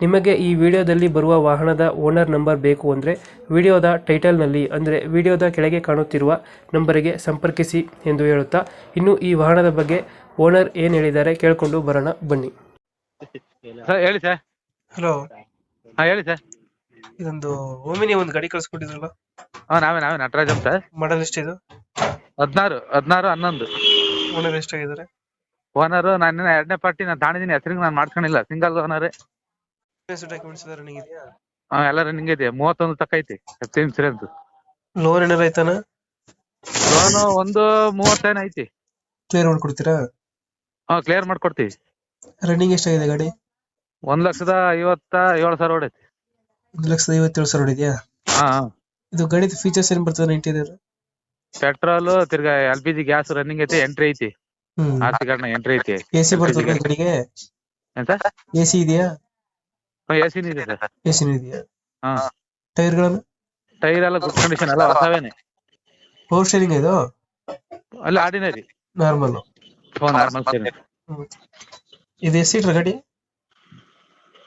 ನಿಮಗೆ ಈ ವಿಡಿಯೋದಲ್ಲಿ ಬರುವ ವಾಹನದ ಓನರ್ ನಂಬರ್ ಬೇಕು ಅಂದರೆ ವಿಡಿಯೋದ ಟೈಟಲ್ನಲ್ಲಿ ಅಂದರೆ ವಿಡಿಯೋದ ಕೆಳಗೆ ಕಾಣುತ್ತಿರುವ ನಂಬರಿಗೆ ಸಂಪರ್ಕಿಸಿ ಎಂದು ಹೇಳುತ್ತಾ ಇನ್ನು ಈ ವಾಹನದ ಬಗ್ಗೆ ಓನರ್ ಏನು ಹೇಳಿದ್ದಾರೆ ಕೇಳಿಕೊಂಡು ಬರೋಣ ಬನ್ನಿ. ಸರ್ ಹೇಳಿ ಸರ್. ಹಲೋ. ಹಾಂ ಹೇಳಿ ಸರ್. ಇದೊಂದು ಓಮಿನಿ ಒಂದು ಗಾಡಿ ಕಳಿಸ್ಕೊಟ್ಟಿದ್ರಲ್ಲ? ಹಾಂ ನಾವೇ ನಾವೇ ನಟರಾಜ್ ಅಂತ. ಮಾಡಲ್ ಎಷ್ಟಿದು? ಹದಿನಾರು ಹದಿನಾರು ಹನ್ನೊಂದು. ಓನರ್ ಎಷ್ಟಾಗಿದ್ದಾರೆ? ಓನರು ನಾನು ಎರಡನೇ ಪಾರ್ಟಿ ನಾನು ತಾಣಿದ್ದೀನಿ ಹೆಸರಿಗೆ ನಾನು ಮಾಡ್ಕೊಂಡಿಲ್ಲ ಸಿಂಗಲ್ ಓನರ್. ಡಾಕ್ಯುಮೆಂಟ್ಸ್ ಇದೆ ರನ್ನಿಂಗ್ ಇದೆಯಾ? ಹಾಂ ಎಲ್ಲ ರನ್ನಿಂಗ್ ಇದೆ. ಮೂವತ್ತೊಂದು ತಕ್ಕ ಐತಿ. ಎಫ್ ಇನ್ಸೂರೆನ್ಸ್ ಲೋನ್ ಏನಾರ ಐತನ? ಲೋನು ಒಂದು ಮೂವತ್ತೇನು ಐತಿ. ಕ್ಲಿಯರ್ ಮಾಡ್ಕೊಡ್ತೀರಾ? ಹಾಂ ಕ್ಲಿಯರ್ ಮಾಡ್ಕೊಡ್ತೀವಿ. ರನ್ನಿಂಗ್ ಎಷ್ಟಾಗಿದೆ ಗಾಡಿ? ಒಂದ್ ಲಕ್ಷದ ಐವತ್ತ ಏಳು ಸಾವಿರ ಹೊಡೈತಿ ಒಂದು ಲಕ್ಷದ ಐವತ್ತೇಳು ಸಾವಿರ ಹೊಡಿದ್ಯಾ ಹಾಂ ಹಾಂ. ಇದು ಗಾಡಿದ ಫೀಚರ್ಸ್ ಏನ್ ಬರ್ತದೆ ಇಂಟೀರಿಯರ್ ಪೆಟ್ರೋಲ್ ತಿರ್ಗಾ L P G gas running ಐತಿ ಎಂಟ್ರಿ ಐತಿ. ಹ್ಮ್. ಆರ್ ಸಿ ಕಾರ್ಡ್ನ ಎಂಟ್ರಿ ಐತಿ. ಎ ಸಿ ಬರ್ತದೆ ಗಾಡಿಗೆ? ಏನ್ ಸರ್ ಎ ಸಿ ಇದೆಯಾ? ಎ ಎಸಿ ಇದೆ ಸರ್. ಎ ಸಿನೂ ಇದೆಯಾ? ಹಾಂ. ಟೈರ್ಗಳನ್ನು? ಟೈರ್ ಎಲ್ಲ ಗುಡ್ ಕಂಡೀಷನ್ ಎಲ್ಲ ಹೊಸವೇನೆ ಪವರ್ ಸ್ಟೇರಿಂಗ್ ಇದು? ಅಲ್ಲ ಆರ್ಡಿನರಿ ನಾರ್ಮಲ್ ಫೋನ್ ನಾರ್ಮಲ್ ಇದು ಎಷ್ಟು ಸೀಟರ್ ಗಾಡಿ?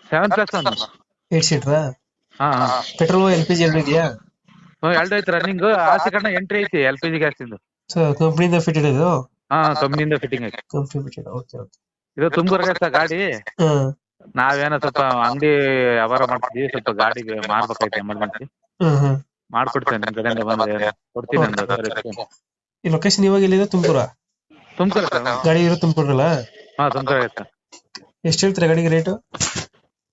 Seven plus one eight seater ಹಾ ಹಾ. ಪೆಟ್ರೋಲ್ ಎಲ್ ಪಿ ಜಿ ಎರಡು ಇದೆಯಾ? ಎರಡು ಐತಿ ರನ್ನಿಂಗ್ ಆಚೆ ಕಡೆ ಎಂಟ್ರಿ ಐತಿ ಎಲ್ ಪಿ ಜಿ ಗ್ಯಾಸ್ ಇಂದು. ಕಂಪ್ನಿಯಿಂದ ಫಿಟೆಡ್ ಇದು? ಹಾ ಕಂಪ್ನಿಯಿಂದ ಫಿಟ್ಟಿಂಗ್ ಐತಿ. ಕಂಪ್ನಿ ಫಿಟೆಡ್ ಓಕೆ ಓಕೆ ಇದು ಗಾಡಿ. ನಾವೇನೋ ಸ್ವಲ್ಪ ಅಂಗಡಿ ವ್ಯವಹಾರ ಮಾಡ್ತಿದ್ವಿ ಸ್ವಲ್ಪ ಗಾಡಿಗೆ ಮಾರ್ಬೇಕಾಯ್ತು ಎಮರ್ಜೆನ್ಸಿ ಹ್ಮ್ ಹ್ಮ್. ಮಾಡ್ಕೊಡ್ತೇನೆ ನಿಮ್ ಕಡೆಯಿಂದ ಬಂದ್ರೆ ಕೊಡ್ತೀನಿ ಒಂದು ಈ ಲೊಕೇಶನ್ ಇವಾಗ ಎಲ್ಲಿದೆ? ತುಮಕೂರ? ತುಮಕೂರು ಸರ್. ಗಾಡಿ ಇರೋ ತುಮಕೂರಲ್ಲ? ಹಾ ತುಮಕೂರು ಸರ್. ಎಷ್ಟು ಹೇಳ್ತೀರಾ ಗಾಡಿಗೆ ರೇಟ್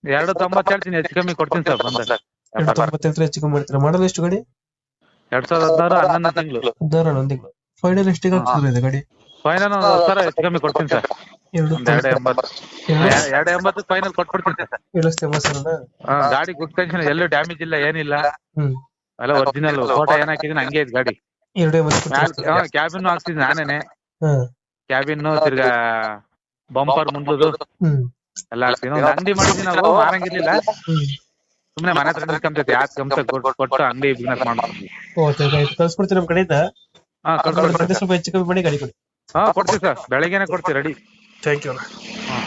ಎರಡು ತೊಂಬತ್ತು ಹೇಳ್ತೀನಿ ಹೆಚ್ಚು ಕಮ್ಮಿ ಕೊಡ್ತೀನಿ ಸರ್ ಬಂದ ಎರಡು ತೊಂಬತ್ತೆಂಟು ಹೆಚ್ಚು ಕಮ್ಮಿ ಮಾಡ್ತೀರಾ? ಮಾಡಲ್ ಎಷ್ಟು ಗಾಡಿ? ಎರಡ್ ಸಾವಿರದ ಹದಿನಾರು ಹನ್ನೊಂದು ತಿಂಗಳು. ಹದಿನಾರು ಹನ್ನೊಂದು ತಿಂಗಳು. ಫೈನಲ್ ಎಷ್ಟಿಗೆ ಆಗ್ತದೆ ಇದು ಗಾಡಿ? ಫೈನಲ್ ಒಂದು ಹತ್ತು ಸಾವಿರ ಹೆಚ್ಚು ಕಮ್ಮಿ ಕೊಡ್ತೀನಿ ಸರ್. ಎರಡು ಎರಡು ಎಂಬತ್ತು. ಎರಡು ಎಂಬತ್ತು ಫೈನಲ್ ಕೊಟ್ಬಿಡ್ತೀನಿ. ಸರ್ ಏಳು ಲಕ್ಷದ ಹಾ, ಗಾಡಿ ಗುಡ್ ಕಂಡೀಷನ್ ಎಲ್ಲೂ ಡ್ಯಾಮೇಜ್ ಇಲ್ಲ ಏನಿಲ್ಲ. ಹ್ಮ್. ಎಲ್ಲ ಒರಿಜಿನಲ್ ಫೋಟೋ ಏನ್ ಹಾಕಿದೀನಿ ಹಂಗೆ ಐತಿ ಗಾಡಿ. ಎರಡು ಕ್ಯಾಬಿನ್ ಹಾಕ್ತಿದ್ದೆ ನಾನೇನೆ. ಹ್ಮ್. ಕ್ಯಾಬಿನ್ ತಿರ್ಗಾ ಬಂಪರ್ ಮುಂದದು ಹ್ಮ್. ಎಲ್ಲ ಹಾಕ್ತೀನಿ ಒಂದು ಅಂಗಡಿ ಮಾಡಿದ್ವಿ ನಾವು ಮಾರಂಗಿರ್ಲಿಲ್ಲ. ಸುಮ್ನೆ ಮನೆ ಹತ್ರ ಕಮ್ತೈತಿ ಯಾಕೆ ಕೊಟ್ಟು ಅಂಗಡಿ ಬಿಸ್ನೆಸ್ ಮಾಡ್ತೀವಿ ಓಕೆ ಆಯ್ತು. ಕಳ್ಸ್ಕೊಡ್ತೀನಿ ನಮ್ಮ ಕಡೆಯಿಂದ. ಹಾ ಕಳ್ಸ್ಕೊಡ್ತೀನಿ. ಸ್ವಲ್ಪ ಹೆಚ್ಚು ಕಮ್ಮಿ ಮಾಡಿ ಗಾಡಿ ಕೊಡಿ. ಹಾ ಕೊಡ್ತೀವಿ ಸರ್. ಬೆಳಗ್ಗೆನೆ ಕೊಡ್ತೀವಿ ರೆಡಿ. ಥ್ಯಾಂಕ್ ಯು ಹಾ